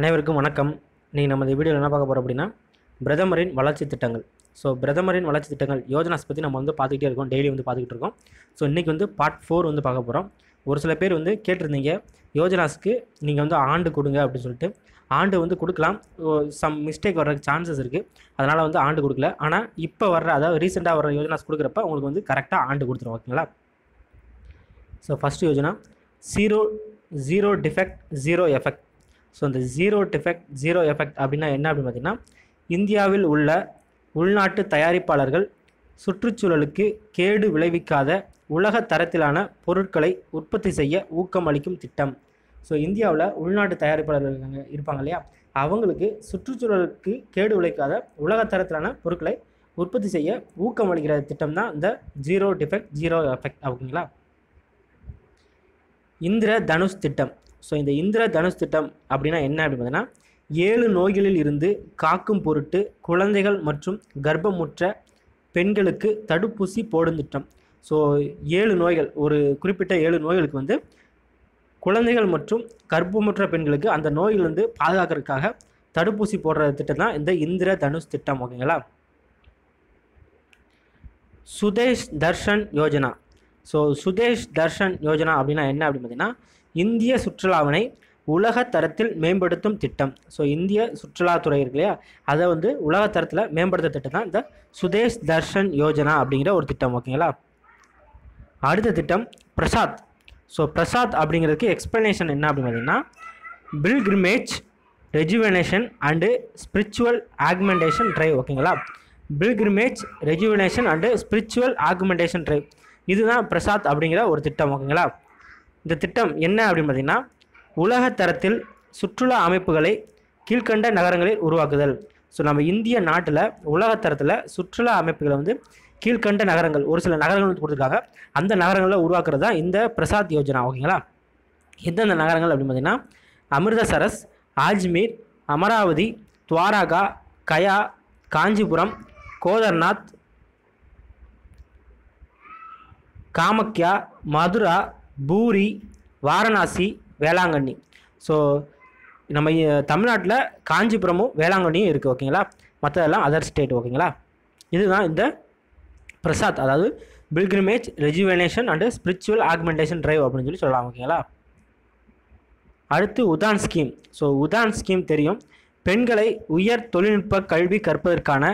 அனைவருக்கும் வணக்கம். நீங்கள் நம்ம இந்த வீடியோவில் என்ன பார்க்க போகிறோம் அப்படின்னா பிரதமரின் வளர்ச்சி திட்டங்கள். ஸோ பிரதமரின் வளர்ச்சி திட்டங்கள் யோஜனாஸ் பற்றி நம்ம வந்து பார்த்துக்கிட்டே இருக்கோம். டெய்லி வந்து பார்த்துக்கிட்டு இருக்கோம். ஸோ இன்றைக்கி வந்து பார்ட் ஃபோர் வந்து பார்க்க போகிறோம் ஒரு சில பேர் வந்து கேட்டிருந்தீங்க யோஜனாஸ்க்கு நீங்கள் வந்து ஆண்டு கொடுங்க அப்படின்னு சொல்லிட்டு. ஆண்டு வந்து கொடுக்கலாம். சம் மிஸ்டேக் வர்றதுக்கு சான்சஸ் இருக்குது அதனால் வந்து ஆண்டு கொடுக்கல. ஆனால் இப்போ வர்ற அதாவது ரீசெண்டாக வர யோஜனாஸ் கொடுக்குறப்ப உங்களுக்கு வந்து கரெக்டாக ஆண்டு கொடுத்துரும் ஓகேங்களா? So first Yojana zero zero defect zero effect so இந்த ஜீரோ டிஃபெக்ட் ஜீரோ எஃபெக்ட் அப்படின்னா என்ன அப்படின்னு பார்த்தீங்கன்னா இந்தியாவில் உள்ள உள்நாட்டு தயாரிப்பாளர்கள் சுற்றுச்சூழலுக்கு கேடு விளைவிக்காத உலக தரத்திலான பொருட்களை உற்பத்தி செய்ய ஊக்கமளிக்கும் திட்டம். ஸோ இந்தியாவில் உள்நாட்டு தயாரிப்பாளர்கள் இருப்பாங்க இல்லையா? அவங்களுக்கு சுற்றுச்சூழலுக்கு கேடு விளைவிக்காத உலக தரத்திலான பொருட்களை உற்பத்தி செய்ய ஊக்கமளிக்கிற திட்டம் தான் இந்த ஜீரோ டிஃபெக்ட் ஜீரோ எஃபெக்ட் ஓகேங்களா இந்திர தனுஷ் திட்டம். ஸோ இந்த இந்திர தனுஷ் திட்டம் அப்படின்னா என்ன அப்படின்னு பார்த்தீங்கன்னா ஏழு நோய்களில் இருந்து காக்கும் பொருட்டு குழந்தைகள் மற்றும் கர்ப்பமுற்ற பெண்களுக்கு தடுப்பூசி போடும் திட்டம். ஸோ ஏழு நோய்கள் ஒரு குறிப்பிட்ட ஏழு நோய்களுக்கு வந்து குழந்தைகள் மற்றும் கர்ப்பமுற்ற பெண்களுக்கு அந்த நோயிலிருந்து பாதுகாக்கிறதுக்காக தடுப்பூசி போடுற திட்டம் தான் இந்த இந்திர தனுஷ் திட்டம் ஓகேங்களா சுதேஷ் தர்ஷன் யோஜனா. ஸோ சுதேஷ் தர்ஷன் யோஜனா அப்படின்னா என்ன அப்படின்னு பார்த்தீங்கன்னா இந்திய சுற்றுலாவினை உலக தரத்தில் மேம்படுத்தும் திட்டம். ஸோ இந்திய சுற்றுலாத்துறை இருக்கு இல்லையா? அதை வந்து உலக தரத்தில் மேம்படுத்த திட்டம் தான் இந்த சுதேஷ் தர்ஷன் யோஜனா அப்படிங்கிற ஒரு திட்டம் ஓகேங்களா அடுத்த திட்டம் பிரசாத். ஸோ பிரசாத் அப்படிங்கிறதுக்கு எக்ஸ்ப்ளனேஷன் என்ன அப்படின்னு பார்த்தீங்கன்னா pilgrimage rejuvenation and spiritual augmentation drive ஓகேங்களா pilgrimage rejuvenation and spiritual augmentation drive இதுதான் பிரசாத் அப்படிங்கிற ஒரு திட்டம் ஓகேங்களா இந்த திட்டம் என்ன அப்படின்னு பார்த்தீங்கன்னா உலக தரத்தில் சுற்றுலா அமைப்புகளை கீழ்கண்ட நகரங்களில் உருவாக்குதல். ஸோ நம்ம இந்திய நாட்டில் உலகத்தரத்தில் சுற்றுலா அமைப்புகளை வந்து கீழ்கண்ட நகரங்கள் ஒரு சில நகரங்கள் வந்து கொடுத்துருக்காங்க. அந்த நகரங்களில் உருவாக்குறது தான் இந்த பிரசாத் யோஜனா ஓகேங்களா? எந்தெந்த நகரங்கள் அப்படின்னு பார்த்தீங்கன்னா அமிர்தசரஸ் ஆஜ்மீர் அமராவதி துவாரகா கயா காஞ்சிபுரம் கோதர்நாத் காமக்யா மதுரா பூரி வாரணாசி வேளாங்கண்ணி. ஸோ நம்ம தமிழ்நாட்டில் காஞ்சிபுரமும் வேளாங்கண்ணியும் இருக்குது ஓகேங்களா மற்றதெல்லாம் அதர் ஸ்டேட் ஓகேங்களா இதுதான் இந்த பிரசாத் அதாவது pilgrimage rejuvenation and spiritual augmentation drive அப்படின்னு சொல்லி சொல்லலாம் ஓகேங்களா அடுத்து Udan scheme so Udan scheme தெரியும். பெண்களை உயர் தொழில்நுட்ப கல்வி கற்பதற்கான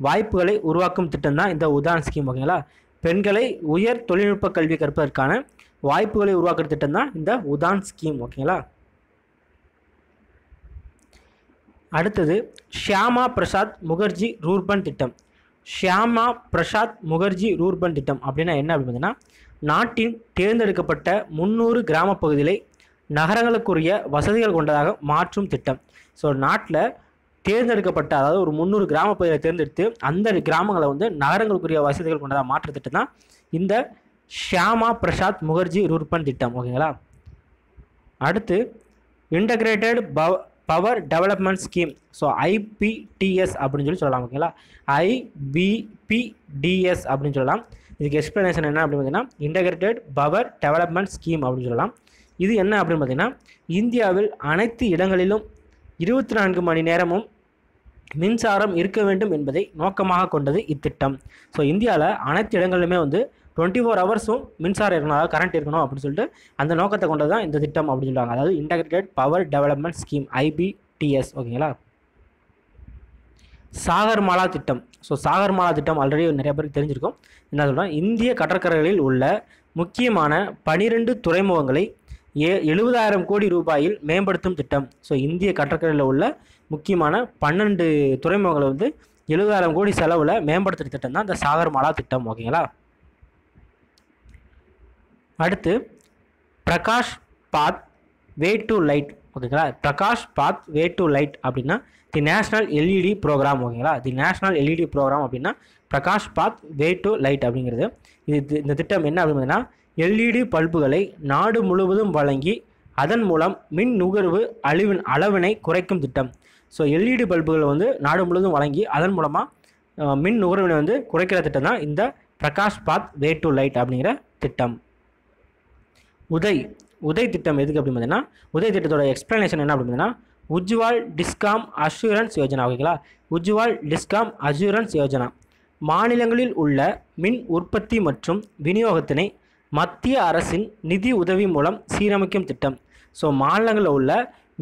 வாய்ப்புகளை உருவாக்கும் திட்டம் தான் இந்த உதான் ஸ்கீம் ஓகேங்களா பெண்களை உயர் தொழில்நுட்ப கல்வி கற்பதற்கான வாய்ப்புகளை உருவாக்குற திட்டம் தான் இந்த உதான் ஸ்கீம் ஓகேங்களா அடுத்தது ஷியாமா பிரசாத் முகர்ஜி ரூர்பன் திட்டம். ஷியாமா பிரசாத் முகர்ஜி ரூர்பன் திட்டம் அப்படின்னா என்ன அப்படின்னா நாட்டின் தேர்ந்தெடுக்கப்பட்ட முந்நூறு கிராம பகுதிகளை நகரங்களுக்குரிய வசதிகள் கொண்டதாக மாற்றும் திட்டம். ஸோ நாட்டில் தேர்ந்தெடுக்கப்பட்ட அதாவது ஒரு முந்நூறு கிராம பகுதியை தேர்ந்தெடுத்து அந்த கிராமங்களை வந்து நகரங்களுக்குரிய வசதிகள் கொண்டதாக மாற்ற திட்டம் தான் இந்த ஷியாமா பிரசாத் முகர்ஜி ரூர்பன் திட்டம் ஓகேங்களா? அடுத்து integrated pa power development scheme so IPDS அப்படின்னு சொல்லி சொல்லலாம் ஓகேங்களா? ஐபிபிடிஎஸ் அப்படின்னு சொல்லலாம். இதுக்கு எக்ஸ்ப்ளனேஷன் என்ன அப்படின்னு பார்த்தீங்கன்னா இன்டகிரேட்டட் பவர் டெவலப்மெண்ட் ஸ்கீம் அப்படின்னு சொல்லலாம். இது என்ன அப்படின்னு பார்த்தீங்கன்னா இந்தியாவில் அனைத்து இடங்களிலும் இருபத்தி நான்கு மணி நேரமும் மின்சாரம் இருக்க வேண்டும் என்பதை நோக்கமாக கொண்டது இத்திட்டம். ஸோ இந்தியாவில் அனைத்து இடங்களிலுமே வந்து டுவெண்ட்டி ஃபோர் ஹவர்ஸும் மின்சாரம் இருக்கணும் அதாவது கரண்ட் இருக்கணும் அப்படின்னு சொல்லிட்டு அந்த நோக்கத்தை கொண்டது தான் இந்த திட்டம் அப்படின்னு சொல்லுவாங்க அதாவது integrated power development scheme IPDS ஓகேங்களா? சாகர்மாலா திட்டம். ஸோ சாகர்மாலா திட்டம் ஆல்ரெடி நிறைய பேருக்கு தெரிஞ்சிருக்கும். என்ன சொல்கிறேன் இந்திய கடற்கரைகளில் உள்ள முக்கியமான பனிரெண்டு துறைமுகங்களை ஏ எழுபதாயிரம் கோடி ரூபாயில் மேம்படுத்தும் திட்டம். ஸோ இந்திய கடற்கரையில் உள்ள முக்கியமான பன்னெண்டு துறைமுகங்களை வந்து எழுபதாயிரம் கோடி செலவில் மேம்படுத்துகிற திட்டம் தான் இந்த சாகர்மாலா திட்டம் ஓகேங்களா? அடுத்து Prakash Path way to light ஓகேங்களா? Prakash Path way to light அப்படின்னா தி நேஷ்னல் எல்இடி ப்ரோக்ராம் ஓகேங்களா? தி நேஷ்னல் எல்இடி ப்ரோக்ராம் அப்படின்னா Prakash Path way to light அப்படிங்கிறது. இது இந்த திட்டம் என்ன அப்படின்னா எல்இடி பல்புகளை நாடு முழுவதும் வழங்கி அதன் மூலம் மின் நுகர்வு அழிவின் அளவினை குறைக்கும் திட்டம். ஸோ எல்இடி பல்புகளை வந்து நாடு முழுவதும் வழங்கி அதன் மூலமாக மின் நுகர்வினை வந்து குறைக்கிற திட்டம் தான் இந்த Prakash Path way to light அப்படிங்கிற திட்டம். உதய் உதய் திட்டம் எதுக்கு அப்படின்னு பார்த்தீங்கன்னா உதய் திட்டத்தோட எக்ஸ்ப்ளனேஷன் என்ன அப்படின்னு பார்த்தீங்கன்னா உஜ்வால் டிஸ்காம் அஷூரன்ஸ் யோஜனா ஓகேங்களா? Ujwal discom assurance Yojana. மாநிலங்களில் உள்ள மின் உற்பத்தி மற்றும் விநியோகத்தினை மத்திய அரசின் நிதி உதவி மூலம் சீரமைக்கும் திட்டம். ஸோ மாநிலங்களில் உள்ள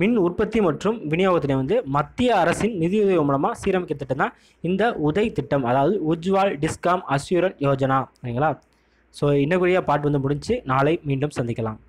மின் உற்பத்தி மற்றும் விநியோகத்தினை வந்து மத்திய அரசின் நிதியுதவி மூலமாக சீரமைக்க திட்டம் தான் இந்த உதய் திட்டம். அதாவது உஜ்வால் டிஸ்காம் அஷ்யூரன் யோஜனா ஓகேங்களா? ஸோ இன்னக்குரிய பாட்டு வந்து முடிஞ்சு நாளை மீண்டும் சந்திக்கலாம்.